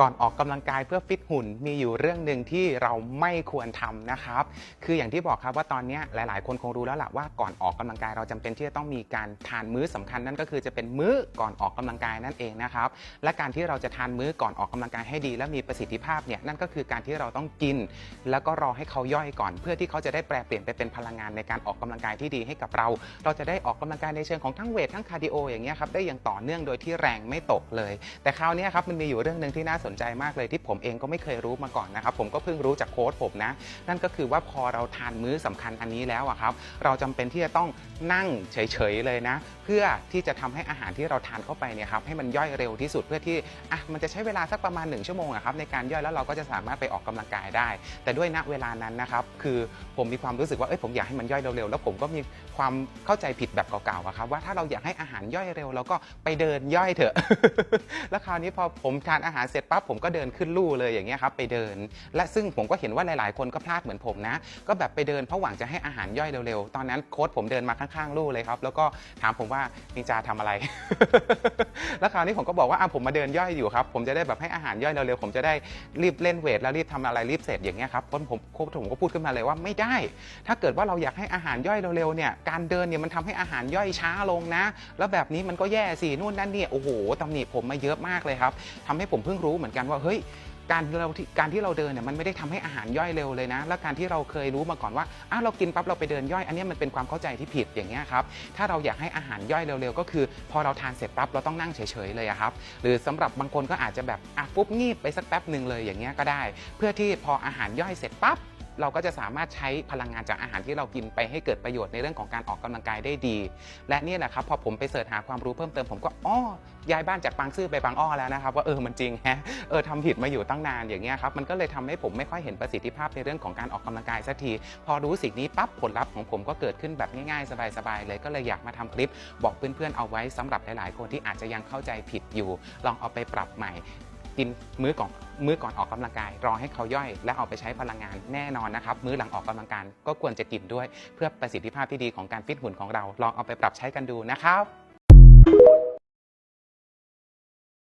ก่อนออกกำลังกายเพื่อฟิตหุ่นมีอยู่เรื่องหนึ่งที่เราไม่ควรทำนะครับ คืออย่างที่บอกครับว่าตอนนี้หลาย ๆ คนคงรู้แล้วล่ะว่าก่อนออกกำลังกายเราจำเป็นที่จะต้องมีการทานมื้อสำคัญนั่นก็คือจะเป็นมื้อก่อนออกกำลังกายนั่นเองนะครับ และการที่เราจะทานมื้อก่อนออกกำลังกายให้ดี และมีประสิทธิภาพเนี่ยนั่นก็คือการที่เราต้องกิน แล้วก็รอให้เขาย่อยก่อน เพื่อที่เขาจะได้แปลเปลี่ยนไปเป็นพลังงานในการออกกำลังกายที่ดีให้กับเรา เราจะได้ออกกำลังกายในเชิงของทั้งเวททั้งคาร์ดิโออย่างเงี้ยครับได้อย่างต่อเนื่องโดยที่แรงไม่ตกเลย แต่คราวนี้ครับมันมีอยู่เรื่องหนึ่งที่น่าสนใจมากเลยที่ผมเองก็ไม่เคยรู้มาก่อนนะครับผมก็เพิ่งรู้จากโค้ชผมนะ นั่นก็คือว่าพอเราทานมื้อสำคัญอันนี้แล้วอะครับ เราจำเป็นที่จะต้องนั่งเฉยๆเลยนะ เพื่อที่จะทำให้อาหารที่เราทานเข้าไปเนี่ยครับให้มันย่อยเร็วที่สุดเพื่อที่อะมันจะใช้เวลาสักประมาณ 1 ชั่วโมงอะครับในการย่อยแล้วเราก็จะสามารถไปออกกำลังกายได้ แต่ด้วยณเวลานั้นนะครับคือผมมีความรู้สึกว่าเอ้ยผมอยากให้มันย่อยเร็วๆแล้วผมก็มีความเข้าใจผิดแบบเก่าๆอะครับว่าถ้าเราอยากให้อาหารย่อยเร็วเราก็ไปเดินย่อยเถอะแล้วคราวนี้พอผมทานอาหารเสร็จปั๊บผมก็เดินขึ้นลู่เลยอย่างเงี้ยครับไปเดิน และซึ่งผมก็เห็นว่าหลายๆ คนก็พลาดเหมือนผมนะ ก็แบบไปเดินเพราะหวังจะให้อาหารย่อยเร็วๆ ตอนนั้นโค้ชผมเดินมาข้างๆลู่เลยครับ แล้วก็ถามผมว่านินจาทำอะไร แล้วคราวนี้ผมก็บอกว่าอะผมมาเดินย่อยอยู่ครับ ผมจะได้แบบให้อาหารย่อยเร็วๆ ผมจะได้รีบเล่นเวทแล้วรีบทำอะไรรีบเสร็จอย่างเงี้ยครับเพราะผมโค้ชผมก็พูดขึ้นมาเลยว่าไม่ได้ ถ้าเกิดว่าเราอยากให้อาหารย่อยเร็วๆเนี่ยการเดินเนี่ยมันทำให้อาหารย่อยช้าลงนะ แล้วแบบนี้มันก็แย่สินู่นนั่นนี่โอ้โหตำหนิผมมาเยอะมากเลยครับทำให้ผมเพิ่งรู้เหมือนกันว่าเฮ้ยการเราการที่เราเดินเนี่ยมันไม่ได้ทำให้อาหารย่อยเร็วเลยนะ และการที่เราเคยรู้มาก่อนว่าอ้าวเรากินปั๊บเราไปเดินย่อยอันนี้มันเป็นความเข้าใจที่ผิดอย่างเงี้ยครับถ้าเราอยากให้อาหารย่อยเร็วๆ ก็คือ พอเราทานเสร็จปั๊บเราต้องนั่งเฉยๆเลยครับหรือสำหรับบางคนก็อาจจะแบบอะปุ๊บงีบไปสักแป๊บหนึ่งเลยอย่างเงี้ยก็ได้ เพื่อที่พออาหารย่อยเสร็จปั๊บ เราก็จะสามารถใช้พลังงานจากอาหารที่เรากินไปให้เกิดประโยชน์ในเรื่องของการออกกำลังกายได้ดี และนี่แหละครับพอผมไปเสิร์ชหาความรู้เพิ่มเติมผมก็อ้อย้ายบ้านจากบางซื่อไปบางอ้อแล้วนะครับว่าเออมันจริงแฮะเออทำผิดมาอยู่ตั้งนานอย่างเงี้ยครับมันก็เลยทำให้ผมไม่ค่อยเห็นประสิทธิภาพในเรื่องของการออกกำลังกายสักที พอรู้สิ่งนี้ปั๊บผลลัพธ์ของผมก็เกิดขึ้นแบบง่ายๆ สบายๆเลยก็เลยอยากมาทำคลิป บอกเพื่อนๆเอาไว้สำหรับหลายๆ คนที่อาจจะยังเข้าใจผิดอยู่ ลองเอาไปปรับใหม่ กินมื้อก่อนมื้อก่อนออกกำลังกาย รอให้เขาย่อย และเอาไปใช้พลังงานแน่นอนนะครับ มื้อหลังออกกำลังกายก็ควรจะกินด้วย เพื่อประสิทธิภาพที่ดีของการฟิตหุ่นของเรา ลองเอาไปปรับใช้กันดูนะครับ